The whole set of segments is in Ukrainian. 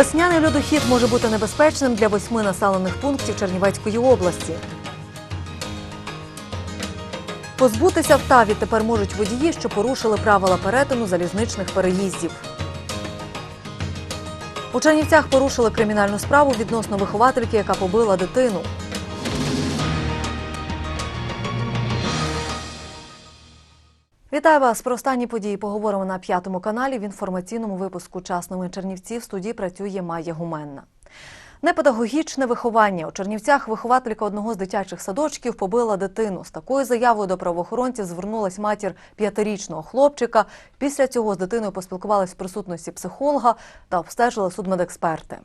Весняний льодохід може бути небезпечним для восьми населених пунктів Чернівецької області. Позбутися в таві тепер можуть водії, що порушили правила перетину залізничних переїздів. У Чернівцях порушили кримінальну справу відносно виховательки, яка побила дитину. Вітаю вас про останні події. Поговоримо на п'ятому каналі в інформаційному випуску «Час новин Чернівців. В студії працює Майя Гуменна. Непедагогічне виховання у Чернівцях вихователька одного з дитячих садочків побила дитину. З такою заявою до правоохоронців звернулась матір п'ятирічного хлопчика. Після цього з дитиною поспілкувалися в присутності психолога та обстежили судмедексперти.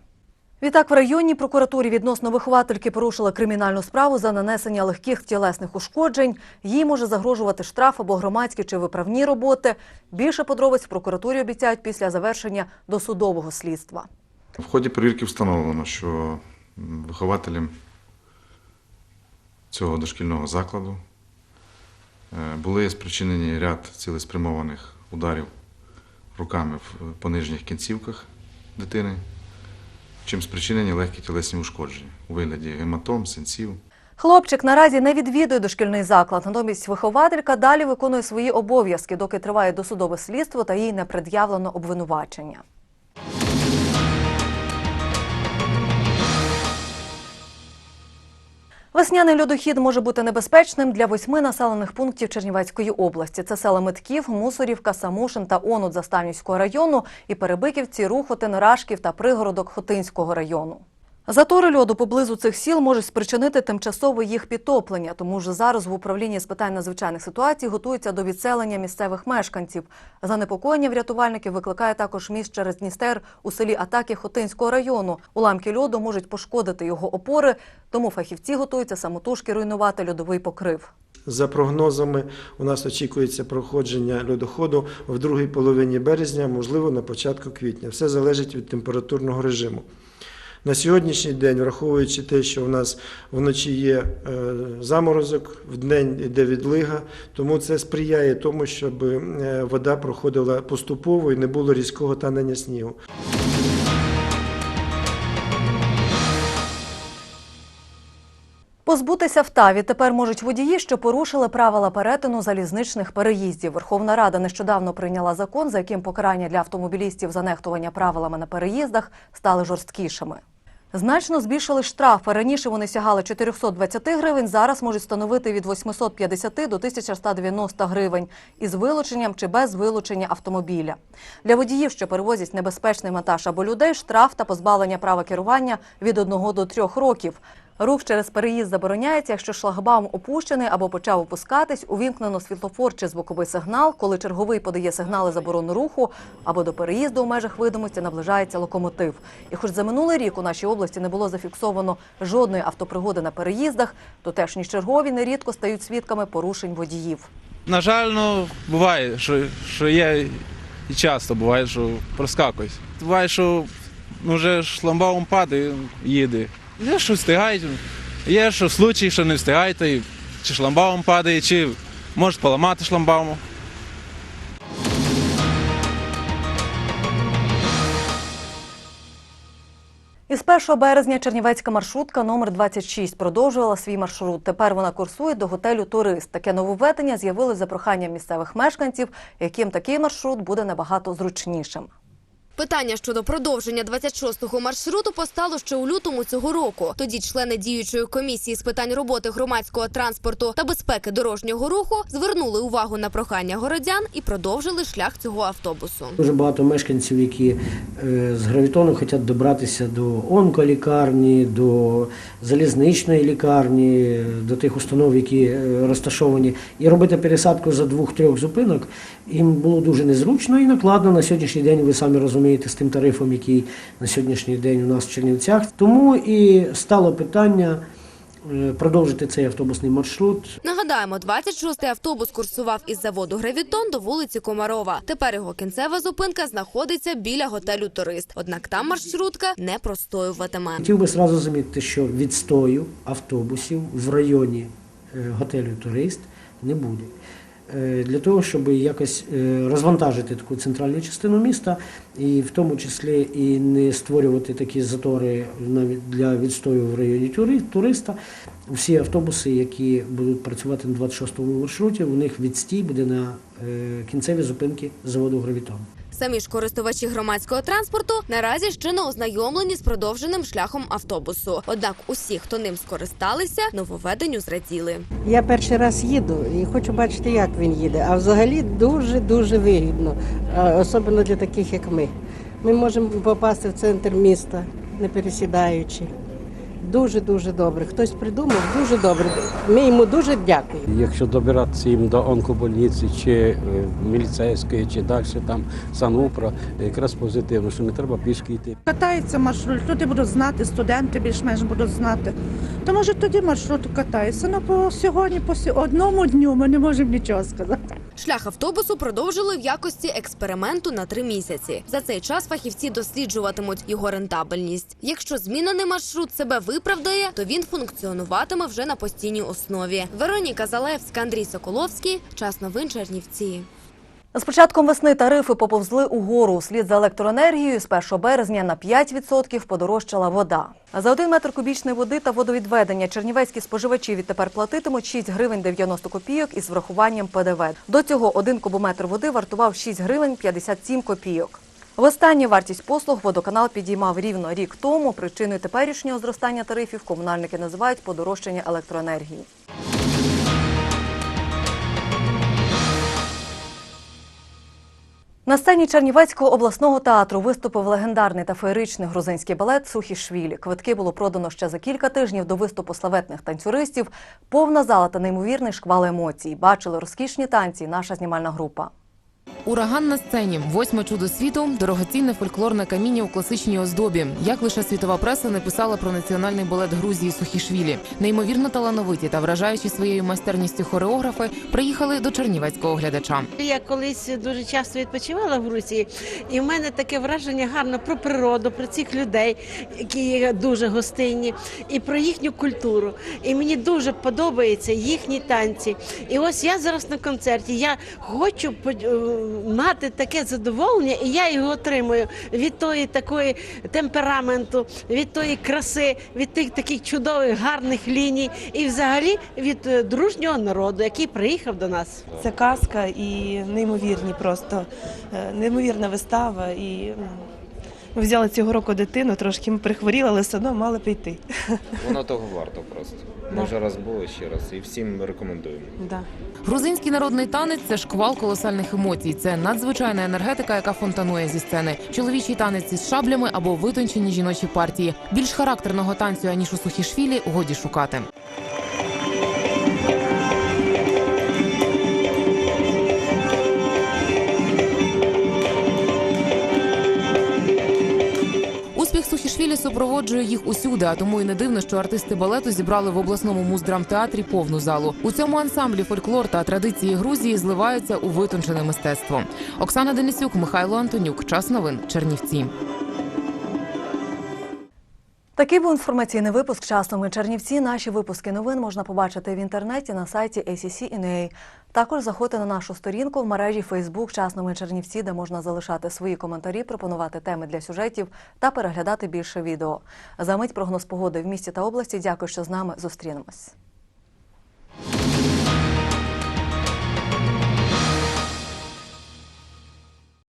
Відтак в районній прокуратурі відносно виховательки порушили кримінальну справу за нанесення легких тілесних ушкоджень. Їй може загрожувати штраф або громадські чи виправні роботи. Більше подробиць в прокуратурі обіцяють після завершення досудового слідства. В ході перевірки встановлено, що м, вихователем цього дошкільного закладу е, були спричинені ряд цілеспрямованих ударів руками в по нижніх кінцівках дитини, чим спричинені легкі тілесні ушкодження у вигляді гематом, синців. Хлопчик наразі не відвідує дошкільний заклад. Натомість вихователька далі виконує свої обов'язки, доки триває досудове слідство та їй не пред'явлено обвинувачення. Весняний льодохід може бути небезпечним для восьми населених пунктів Чернівецької області. Це села Митків, Мусорівка, Самушин та Онут Заставнівського району і Перебиківці, Рухотин, Рашків та пригородок Хотинського району. Затори льоду поблизу цих сіл можуть спричинити тимчасове їх підтоплення, тому ж зараз в управлінні з питань надзвичайних ситуацій готуються до відселення місцевих мешканців. Занепокоєння в рятувальників викликає також міст через Дністер у селі Атаки Хотинського району. Уламки льоду можуть пошкодити його опори, тому фахівці готуються самотужки руйнувати льодовий покрив. За прогнозами, у нас очікується проходження льодоходу в другій половині березня, можливо, на початку квітня. Все залежить від температурного режиму. На сьогоднішній день, враховуючи те, що в нас вночі є е, заморозок, вдень йде відлига, тому це сприяє тому, щоб е, вода проходила поступово і не було різкого танення снігу. Позбутися в таві тепер можуть водії, що порушили правила перетину залізничних переїздів. Верховна Рада нещодавно прийняла закон, за яким покарання для автомобілістів за нехтування правилами на переїздах стали жорсткішими. Значно збільшили штрафи. Раніше вони сягали 420 гривень, зараз можуть становити від 850 до 1190 гривень із вилученням чи без вилучення автомобіля. Для водіїв, що перевозять небезпечний вантаж або людей, штраф та позбавлення права керування від 1 до 3 років. Рух через переїзд забороняється, якщо шлагбаум опущений або почав опускатись, увімкнено світлофор чи звуковий сигнал, коли черговий подає сигнали заборони руху, або до переїзду у межах видимості наближається локомотив. І хоч за минулий рік у нашій області не було зафіксовано жодної автопригоди на переїздах, то теж ні чергові нерідко стають свідками порушень водіїв. На жаль, ну буває, що, що є і часто буває, що проскакують. Буває, що ну, вже шламбаум падає, їде. Є, що встигають, є, що в случаї, що не встигають, і чи шламбаум падає, чи може поламати шламбауму. Із 1 березня чернівецька маршрутка номер 26 продовжувала свій маршрут. Тепер вона курсує до готелю Турист. Таке нововведення з'явилось за проханням місцевих мешканців, яким такий маршрут буде набагато зручнішим. Питання щодо продовження 26-го маршруту постало ще у лютому цього року. Тоді члени діючої комісії з питань роботи громадського транспорту та безпеки дорожнього руху звернули увагу на прохання городян і продовжили шлях цього автобусу. Дуже багато мешканців, які е, з гравітону хочуть добратися до онколікарні, до залізничної лікарні, до тих установ, які е, розташовані, і робити пересадку за двох-трьох зупинок їм було дуже незручно і накладно на сьогоднішній день. Ви самі розумієте з тим тарифом, який на сьогоднішній день у нас в Чернівцях. Тому і стало питання е, продовжити цей автобусний маршрут Нагадаємо, 26-й автобус курсував із заводу Гравітон до вулиці Комарова. Тепер його кінцева зупинка знаходиться біля готелю Турист. Однак там маршрутка не простоюватиме. Хотів би сразу замітити, що відстою автобусів в районі е, готелю Турист не буде. Е, для того, щоб якось е, розвантажити таку центральну частину міста, і в тому числі і не створювати такі затори навіть для відстою в районі туриста. Всі автобуси, які будуть працювати на 26-му маршруті, у них відстій буде на е, кінцеві зупинки заводу Гравітон. Самі ж користувачі громадського транспорту наразі ще не ознайомлені з продовженим шляхом автобусу. Однак усі, хто ним скористалися, нововведенню зраділи. Я перший раз їду і хочу бачити, як він їде. А взагалі дуже дуже вигідно, особливо для таких, як ми. Ми можемо попасти в центр міста, не пересідаючи. Дуже дуже добре. Хтось придумав дуже добре. Ми йому дуже дякуємо. Якщо добиратися їм до онкобольниці чи е, міліцейської, чи далі там санупра, якраз позитивно, що не треба пішки йти. Катається маршрут, люди будуть знати, студенти більш-менш будуть знати. То може тоді маршрут катається. Ну по сьогодні, по одному дню ми не можемо нічого сказати. Шлях автобусу продовжили в якості експерименту на три місяці. За цей час фахівці досліджуватимуть його рентабельність. Якщо змінений маршрут себе виправдає, то він функціонуватиме вже на постійній основі. Вероніка Залевська, Андрій Соколовський. Час новин Чернівці. З початком весни тарифи поповзли угору. Слід за електроенергією з 1 березня на 5% подорожчала вода. За 1 метр кубічної води та водовідведення чернівецькі споживачі відтепер платитимуть 6 гривень 90 копійок із врахуванням ПДВ. До цього 1 кубометр води вартував 6 гривень 57 копійок. Востаннє вартість послуг водоканал підіймав рівно рік тому. Причиною теперішнього зростання тарифів комунальники називають подорожчання електроенергії. На сцені Чернівецького обласного театру виступив легендарний та феєричний грузинський балет Сухі Швілі. Квитки було продано ще за кілька тижнів до виступу славетних танцюристів. Повна зала та неймовірний шквал емоцій. Бачили розкішні танці. Наша знімальна група. Ураган на сцені, восьме чудо світу, дорогоцінне фольклорне каміння у класичній оздобі. Як лише світова преса не писала про національний балет Грузії Сухішвілі. Неймовірно талановиті та вражаючи своєю майстерністю хореографи, приїхали до чернівецького глядача. Я колись дуже часто відпочивала в Грузії, і в мене таке враження гарне про природу, про цих людей, які є дуже гостинні, і про їхню культуру. І мені дуже подобаються їхні танці. І ось я зараз на концерті. Я хочу мати таке задоволення, і я його отримую від тої такої темпераменту, від тої краси, від тих таких чудових гарних ліній, і взагалі від е, дружнього народу, який приїхав до нас. Це казка і неймовірні просто е, неймовірна вистава. І м, ми взяли цього року дитину, трошки ми прихворіли, але все одно мали прийти. Воно того варто просто. Ми вже раз були ще раз і всім рекомендуємо. Да. Грузинський народний танець це шквал колосальних емоцій. Це надзвичайна енергетика, яка фонтанує зі сцени. Чоловічий танець із шаблями або витончені жіночі партії. Більш характерного танцю аніж у Сухішвілі годі шукати. Супроводжує їх усюди, а тому і не дивно, що артисти балету зібрали в обласному муздрамтеатрі повну залу. У цьому ансамблі фольклор та традиції Грузії зливаються у витончене мистецтво. Оксана Денисюк, Михайло Антонюк. Час новин. Чернівці. Такий був інформаційний випуск часу. Ми Чернівці. Наші випуски новин можна побачити в інтернеті на сайті ACC.NA. Також заходьте на нашу сторінку в мережі Facebook «Час новин Чернівці, де можна залишати свої коментарі, пропонувати теми для сюжетів та переглядати більше відео. За мить прогноз погоди в місті та області. Дякую, що з нами зустрінемось.